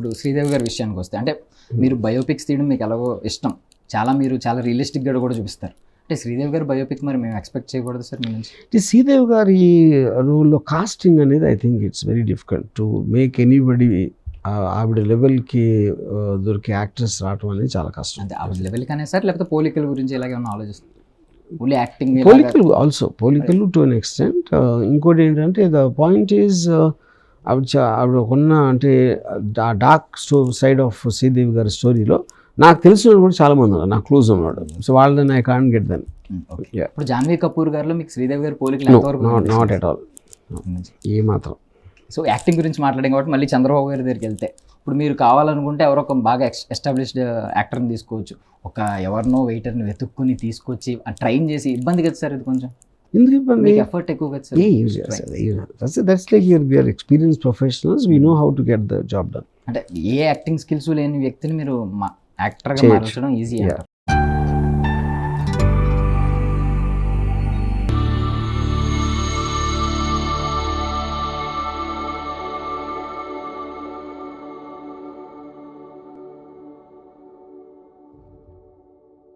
ఇప్పుడు శ్రీదేవి గారి విషయానికి వస్తే అంటే మీరు బయోపిక్స్ తీయడం మీకు ఎలాగో ఇష్టం. చాలా మీరు చాలా రియలిస్టిక్గా కూడా చూపిస్తారు. అంటే శ్రీదేవి గారి బయోపిక్ మరి మేము ఎక్స్పెక్ట్ చేయకూడదు సార్ మీ నుంచి? శ్రీదేవి గారి రోల్లో కాస్టింగ్ అనేది I think it's very difficult to make anybody ఆవిడ లెవెల్కి దొరికే యాక్టర్స్ రావటం అనేది చాలా కష్టం. అంటే ఆ లెవెల్ కానీ సార్? లేకపోతే పోలికల గురించి ఆలోచిస్తారు? ఓన్లీ యాక్టింగ్ పోలికలు ఆల్సో పోలికలు టు అన్ ఎక్స్టెంట్ ఇంకోటి ఏంటంటే ద పాయింట్ ఈజ్ ఆవిడ చా- ఆవిడ ఉన్న అంటే డార్క్ స్టో సైడ్ ఆఫ్ శ్రీదేవి గారి స్టోరీలో నాకు తెలిసిన వాళ్ళు కూడా చాలా మంది ఉన్నారు. నాకు క్లోజ్ ఉన్నాడు సో వాళ్ళని ఐ కాన్ గెట్ దెన్. ఇప్పుడు జాన్వీ కపూర్ గారిలో మీకు శ్రీదేవి గారి పోలికలు ఎంతవరకు నాట్ ఎట్ ఆల్. ఏ మాత్రం. సో యాక్టింగ్ గురించి మాట్లాడాం కాబట్టి మళ్ళీ చంద్రబాబు గారి దగ్గరికి వెళ్తే. ఇప్పుడు మీరు కావాలనుకుంటే ఎవరో ఒక బాగా ఎస్టాబ్లిష్డ్ యాక్టర్ని తీసుకోవచ్చు. ఒక ఎవరినో వెయిటర్ని వెతుక్కుని తీసుకొచ్చి ట్రైన్ చేసి ఇబ్బంది కదా సార్ ఇది కొంచెం? ఎందుకు ఇబ్బంది? మీకు ఎఫర్ట్ ఎక్కువ కదా సార్ ఏ యూజ్ చేస్తారు that's like you're we're experience professionals we know how to get the job done అంటే ఏ యాక్టింగ్ స్కిల్స్ లేని వ్యక్తిని మీరు యాక్టర్గా. మార్చడం ఈజీ